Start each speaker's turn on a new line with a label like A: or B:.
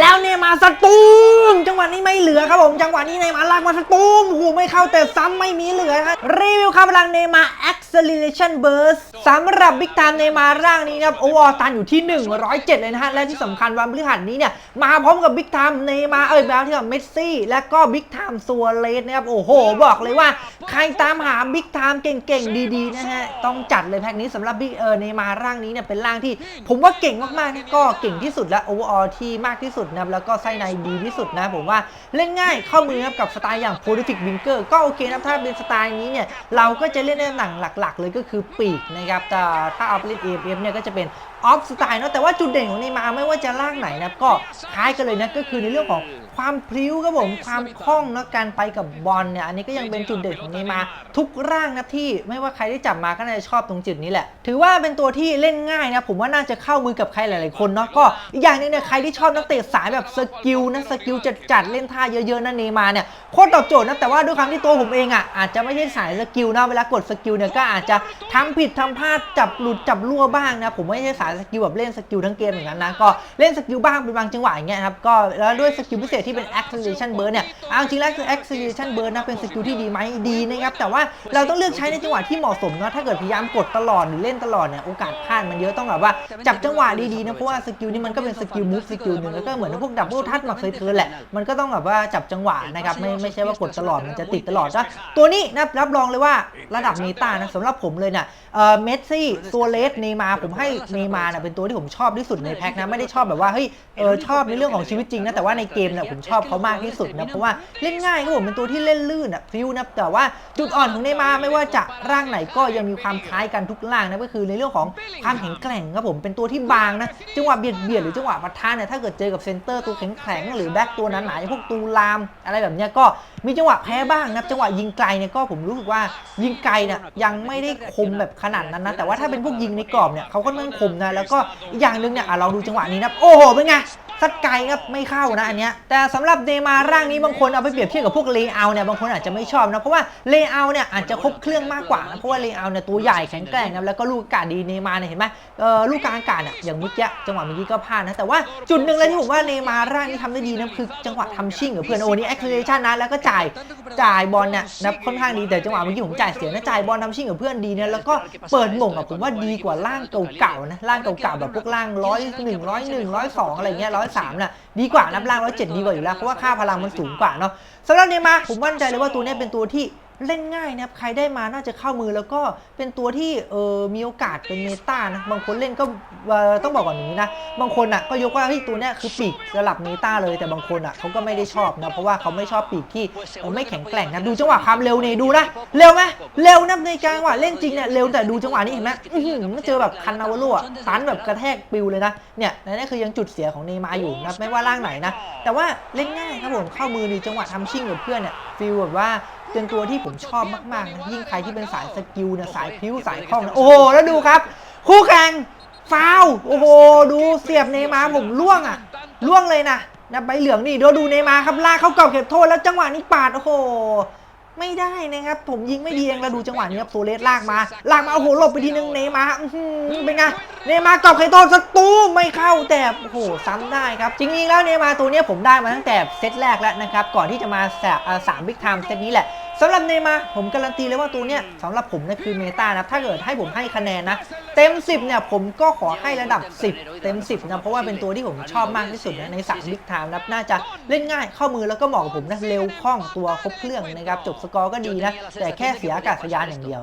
A: แล้วเนย์มาสตูมจังหวะนี้ไม่เหลือครับผม จังหวะนี้เนย์มาร์ลากมาสตูมโอ้โหไม่เข้าแต่ซ้ำไม่มีเหลือครับรีวิวครับพลังเนมาแอค acceleration burst สำหรับบิ๊กไทม์เนมาร่างนี้นะครับโอวอตันอยู่ที่ 107 เลยนะฮะ และที่สำคัญวันพฤหัสนี้เนี่ย มาพร้อมกับบิ๊กไทม์เนมาเอ้ยแล้วที่กับเมสซี่ และก็บิ๊กไทม์ซัวเรสนะครับ โอ้โห บอกเลยว่า ใครตามหาบิ๊กไทม์เก่งๆ ดีๆ นะฮะ ต้องจัดเลยแพ็กนี้สำหรับบิ๊กเออเนมาร่างนี้เนี่ยเป็นร่างที่ ผมว่าเก่งมากๆนะก็เก่งที่สุดและโอวอร์ที่มากที่สุดนะครับแล้วก็ไส้ในดีที่สุดนะผมว่าเล่นง่ายเข้ามือครับกับสไตล์อย่าง Prolific Winker ก็โอเคนะถ้าเป็นสไตล์นี้เนี่ยเราก็จะเล่นในตำแหน่งหลักๆ เลยก็คือปีกนะครับแต่ถ้าเอาไปเล่น AFF เนี่ยก็จะเป็นออฟสไตล์เนาะแต่ว่าจุดเด่นของเนมาไม่ว่าจะล่างไหนนะก็คล้ายกันเลยนะก็คือในเรื่องของความพลิ้วครับผมความคล่องนะการไปกับบอลเนี่ยอันนี้ก็ยังเป็นจุดเด่นของเนมาทุกร่างนะที่ไม่ว่าใครได้จับมาก็น่าจะชอบตรงจุดนี้แหละ ถือว่าเป็นตัวที่เล่นง่ายนะผมว่าน่าจะเข้ามือกับใครหลาย ๆ คนเนาะก็อีกอย่างหนึงเนี่ยใครที่ชอบนักเตะสายแบบสกิลนะสกิลจัดๆเล่นท่าเยอะ ๆนะเนมาเนี่ยโคตรตอบโจทย์นะแต่ว่าด้วยความที่ตัวผมเองอะอาจจะไม่ใช่สายสกิลนะเวลากดสกิลเนี่ยก็อาจจะทำผิดทำพลาดจับหลุดจับรั่วบ้างนะผมไม่ใช่สายสกิลแบบเล่นสกิลทั้งเกมอย่างนั้นนะก็เล่นสกิลบ้างเป็นบางจังหวะอย่างเงี้ยครับก็แล้วด้วยสกิลพิเศษที่เป็น acceleration burst เนี่ยเอาจริงแล้ว acceleration burst นะเป็นสกิลที่ดีไหมดีนะครับแต่ว่าเราต้องเลือกใช้ในจังหวะที่เหมาะสมเนาะถ้าเกิดพยายามกดตลอดหรือเล่นตลอดเนี่ยโอกาสพลาดมันเยอะต้องแบบว่าจับจังหวะดีๆนะเพราะว่าสกิลนี้มันก็เป็นสกิลมูฟสกิลหนึ่งแล้วก็เหมือนพวกดับเบิลทัชมาเคยเทิร์นแหละมันก็ต้องแบบว่าจับจังหวะนะครับไม่ไม่ใช่ว่ากดตลอดมันจะติดตลอดนะตัวนี้นะรับรองเลยว่าระดับเมตานะสำหรับผมเลยเนี่ยเอ่อเมสซี่ตัวเลสเนย์มาร์ผมให้เนย์มาร์นะเป็นตัวที่ผมชอบที่สุดในแพ็คนะไม่ได้ชอบแบบว่าเฮ้ยเออชอบในเรื่องของชีวิตจริงนะแต่ว่าในเกมเนี่ยผมชอบเขามากที่สุดนะเพราะว่าเล่นง่ายครับผมเป็นตัวที่เล่นลื่นอะฟิวนะแต่ว่าจุดอ่อนของเนย์มาร์ไม่ว่าจะร่างไหนก็ยังมีความคล้ายกันทุกร่างนะก็คือในเรื่องของความแข็งแกร่งครับผมเป็นตัวที่บางนะจังหวะเบียดเบียดหรือจังหวะปะทะเนี่ยถ้าเกิดเจอกับเซนเตอร์ตัวแข็งแข็งๆหรือแบ็คตัวหนาๆอย่างพวกตูลามอะไรแบบเนี้ยก็มีจังหวะแพ้บ้างนะจังหวะยิงไกลเนี่ยก็ผมรู้สึกว่ายิงไกลเนี่ยยังไม่ไม่ได้คมแบบขนาดนั้นนะแต่ว่าถ้าเป็นพวกยิงในกรอบเนี่ยเขาก็ต้องคมนะแล้วก็อีกอย่างหนึ่งเนี่ยอะเราดูจังหวะนี้นะโอ้โหเป็นไง สัดไกลครับไม่เข้านะอันเนี้ยแต่สำหรับเนย์มาร์ร่างนี้บางคนเอาไปเปรียบเทียบกับพวกเลเยอร์เนี่ยบางคนอาจจะไม่ชอบนะเพราะว่าเลเยอร์เนี่ยอาจจะครบเครื่องมากกว่านะเพราะว่าเลเยอร์เนี่ยตัวใหญ่แข็งแกร่งนะแล้วก็ลูกอากาศดีเนย์มาร์เนี่ยเห็นไหมเออลูกกลางอากาศเนี่ยอย่างเมื่อกี้จังหวะเมื่อกี้ก็พลาดนะแต่ว่าจุดหนึ่งเลยที่ผมว่าเนย์มาร์ร่างนี้ทำได้ดีนะคือจังหวะทำชิ่งกับเพื่อนโอ้นี่ acceleration นะแล้วก็จ่ายจ่ายบอลเนี่ยนะค่อนข้างดีแต่จังหวะเมื่อกี้ผมจ่ายเสียนะจ่ายบอลทำชิ่งกับเพื่อนดีนะแล้วก็เปิดหม่งอะผมว่าดีกว่าร่างเก่าๆนะร่างเก่าๆแบบพวกร่างร้อยหนึ่งร้อยหนึ่งร้อยสองอะไรเงี้ยร้อยสามน่ะดีกว่านับล่างร้อยเจ็ดดีกว่าอยู่แล้วเพราะว่าค่าพลังมันสูงกว่าเนาะสำหรับเนย์มาผมมั่นใจเลยว่าตัวเนี้ยเป็นตัวที่ เล่นง่ายนะครับใครได้มาน่าจะเข้ามือแล้วก็เป็นตัวที่เออมีโอกาสเป็นเมตานะบางคนเล่นก็ต้องบอกก่อนอย่างนี้นะบางคนอะก็ยกว่าเฮ้ยตัวเนี้ยคือปีกระดับเมตาเลยแต่บางคนอะเขาก็ไม่ได้ชอบนะเพราะว่าเขาไม่ชอบปีกที่ไม่แข็งแกร่งนะดูจังหวะความเร็วนี่ดูนะเร็วไหมเร็วนะในกลางว่าเล่นจริงเนี่ยเร็วแต่ดูจังหวะนี้เห็นไหมอื้อหือเจอแบบคันนาวาโร่อะตันแบบกระแทกปิวเลยนะเนี่ยนั่นคือยังจุดเสียของเนมาอยู่นะไม่ว่าร่างไหนนะแต่ว่าเล่นง่ายครับผมเข้ามือดีจังหวะทำชิ่งกับเพื่อนเนี่ยฟีลแบบว่า เป็นตัวที่ผมชอบมากๆนะยิ่งใครที่เป็นสายสกิลเนี่ยสายพิ้วสายคล่องนะโอ้โหแล้วดูครับ คู่แข่งฟาวโอ้โหดูเสียบเนมาผมล่วงอะล่วงเลยนะนะใบเหลืองนี่เดี๋ยวดูเนมาครับลากเข้ากรอบเขตโทษแล้วจังหวะนี้ปาดโอ้โหไม่ได้นะครับ ผมยิงไม่ดีเองแล้วดูจังหวะนี้ครับโซเลสลากมาลากมาโอ้โหหลบไปทีนึงเนย์มาร์อื้อหือเป็นไงเนมาร์กรอบไคโตสตูไม่เข้าแต่โอ้โหซ้ำได้ครับจริงๆแล้วเนมาตัวนี้ผมได้มาตั้งแต่เซตแรกแล้วนะครับก่อนที่จะมาแสอ่าสามบิ๊กไทม์เซตนี้แหละ สำหรับเนมาผมการันตีเลยว่าตัวเนี้ยสำหรับผมเนี่ยคือเมตานะถ้าเกิดให้ผมให้คะแนนนะเต็ม 10เนี่ยผมก็ขอให้ระดับ 10 เต็ม 10นะเพราะว่าเป็นตัวที่ผมชอบมากที่สุดนะใน3บิ๊กไทม์นะน่าจะเล่นง่ายเข้ามือแล้วก็เหมาะกับผมนะเร็วคล่องตัวครบเครื่องนะครับจบสกอร์ก็ดีนะแต่แค่เสียอากาศยานอย่างเดียว